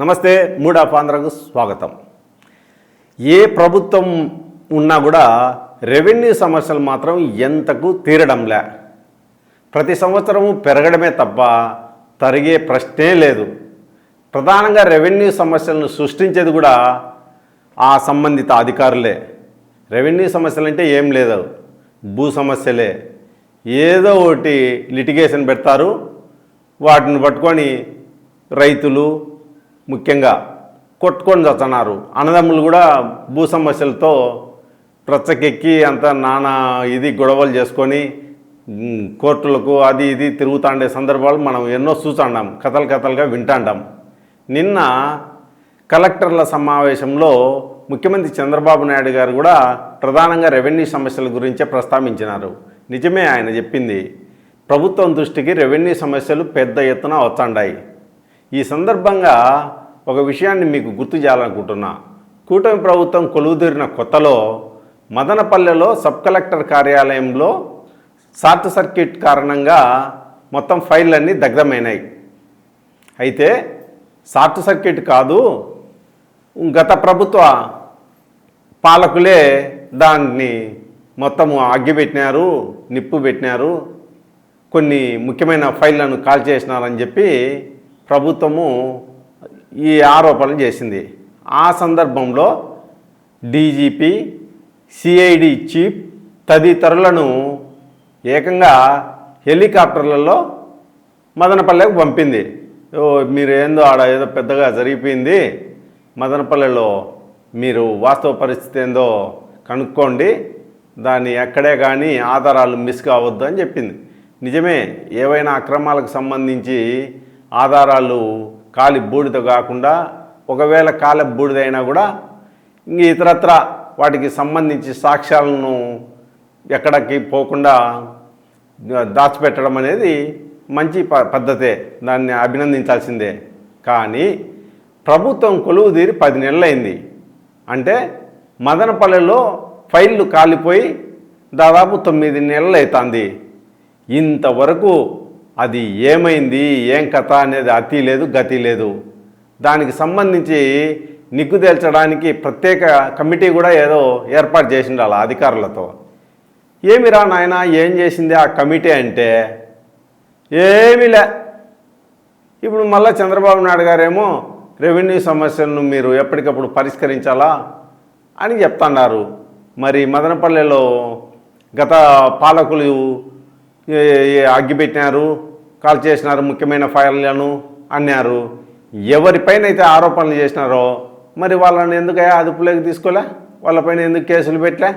నమస్తే mood of ఆంధ్రకు స్వాగతం. ఏ ప్రభుత్వం ఉన్నా కూడా రెవెన్యూ సమస్యలు మాత్రం ఎంతకు తీరడంలే ప్రతి సంవత్సరము పెరగడమే తప్ప తరిగే ప్రశ్నే లేదు. ప్రధానంగా రెవెన్యూ సమస్యలను సృష్టించేది కూడా ఆ సంబంధిత అధికారులే. రెవెన్యూ సమస్యలు అంటే ఏం లేదు. భూ సమస్యలే. ఏదో ఒకటి లిటిగేషన్ పెడతారు. వాటిని పట్టుకొని రైతులు ముఖ్యంగా కొట్టుకొని చస్తున్నారు. అన్నదమ్ములు కూడా భూ సమస్యలతో ప్రచ్చకెక్కి అంత నానా ఇది గొడవలు చేసుకొని కోర్టులకు అది ఇది తిరుగుతాండే సందర్భాలు మనం ఎన్నో చూచాండాం కథలు కథలుగా వింటాండాం. నిన్న కలెక్టర్ల సమావేశంలో ముఖ్యమంత్రి చంద్రబాబు నాయుడు గారు కూడా ప్రధానంగా రెవెన్యూ సమస్యల గురించే ప్రస్తావించినారు. నిజమే ఆయన చెప్పింది. ప్రభుత్వం దృష్టికి రెవెన్యూ సమస్యలు పెద్ద ఎత్తున వచ్చాండాయి. ఈ సందర్భంగా ఒక విషయాన్ని మీకు గుర్తు చేయాలనుకుంటున్నా. కూటమి ప్రభుత్వం కొలువుదీరిన కొత్తలో మదనపల్లెలో సబ్ కలెక్టర్ కార్యాలయంలో షార్ట్ సర్క్యూట్ కారణంగా మొత్తం ఫైళ్ళన్నీ దగ్ధమైనాయి. అయితే షార్ట్ సర్క్యూట్ కాదు గత ప్రభుత్వ పాలకులే దాన్ని మొత్తము అగ్గి పెట్టినారు నిప్పు పెట్టినారు కొన్ని ముఖ్యమైన ఫైళ్ళను కాల్ చేసినారని చెప్పి ప్రభుత్వము ఈ ఆరోపణలు చేసింది. ఆ సందర్భంలో డీజీపీ సిఐడి చీఫ్ తదితరులను ఏకంగా హెలికాప్టర్లలో మదనపల్లెకు పంపింది. ఓ మీరు ఏందో ఆడ ఏదో పెద్దగా జరిగిపోయింది. మదనపల్లెలో మీరు వాస్తవ పరిస్థితి ఏందో కనుక్కోండి. దాన్ని ఎక్కడే కానీ ఆధారాలు మిస్ కావద్దు అని చెప్పింది. నిజమే ఏవైనా అక్రమాలకు సంబంధించి ఆధారాలు కాలి బూడిద కాకుండా ఒకవేళ కాలి బూడిదైనా కూడా ఇంక ఇతరత్ర వాటికి సంబంధించి సాక్ష్యాలను ఎక్కడికి పోకుండా దాచిపెట్టడం అనేది మంచి ప పద్ధతే. దాన్ని అభినందించాల్సిందే. కానీ ప్రభుత్వం కొలువు తీరి పది నెలలైంది. అంటే మదనపల్లెలో ఫైళ్ళు కాలిపోయి దాదాపు తొమ్మిది నెలలు అవుతుంది ఇంతవరకు అది ఏమైంది? ఏం కథ అనేది అతి లేదు గతి లేదు. దానికి సంబంధించి నిగ్గు తేల్చడానికి ప్రత్యేక కమిటీ కూడా ఏదో ఏర్పాటు చేసిండాలి అధికారులతో. ఏమిరా నాయన ఏం చేసింది ఆ కమిటీ అంటే? ఏమీలే ఇప్పుడు మళ్ళీ చంద్రబాబు నాయుడు గారేమో రెవెన్యూ సమస్యలను మీరు ఎప్పటికప్పుడు పరిష్కరించాలా అని చెప్తున్నారు. మరి మదనపల్లెలో గత పాలకులు అగ్గిపెట్టినారు? కాల్ చేసినారు ముఖ్యమైన ఫైళ్ళను అన్నారు. ఎవరిపైన అయితే ఆరోపణలు చేసినారో మరి వాళ్ళని ఎందుకు అదుపులోకి తీసుకోలే? వాళ్ళపైన ఎందుకు కేసులు పెట్టలే?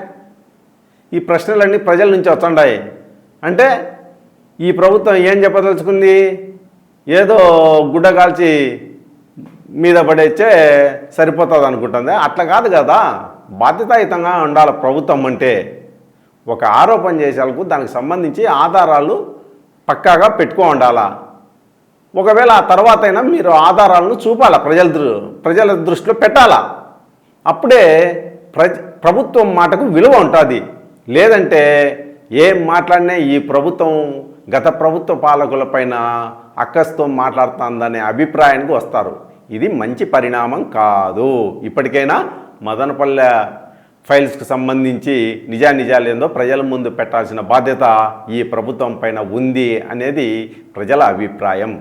ఈ ప్రశ్నలన్నీ ప్రజల నుంచి వస్తుండాయి. అంటే ఈ ప్రభుత్వం ఏం చెప్పదలుచుకుంది? ఏదో గుడ్డ కాల్చి మీద పడేచ్చే సరిపోతుంది అనుకుంటుంది. అట్లా కాదు కదా. బాధ్యతాయుతంగా ఉండాలి ప్రభుత్వం అంటే. ఒక ఆరోపణ చేసేందుకు దానికి సంబంధించి ఆధారాలు పక్కాగా పెట్టుకో ఉండాలా? ఒకవేళ ఆ తర్వాత అయినా మీరు ఆధారాలను చూపాలా? ప్రజల దృ ప్రజల దృష్టిలో పెట్టాలా? అప్పుడే ప్రజ ప్రభుత్వం మాటకు విలువ ఉంటుంది. లేదంటే ఏం మాట్లాడినా ఈ ప్రభుత్వం గత ప్రభుత్వ పాలకులపైన అక్కస్తో మాట్లాడుతుందనే అభిప్రాయానికి వస్తారు. ఇది మంచి పరిణామం కాదు. ఇప్పటికైనా మదనపల్లె ఫైల్స్కు సంబంధించి నిజానిజాలు ఏందో ప్రజల ముందు పెట్టాల్సిన బాధ్యత ఈ ప్రభుత్వం పైన ఉంది అనేది ప్రజల అభిప్రాయం.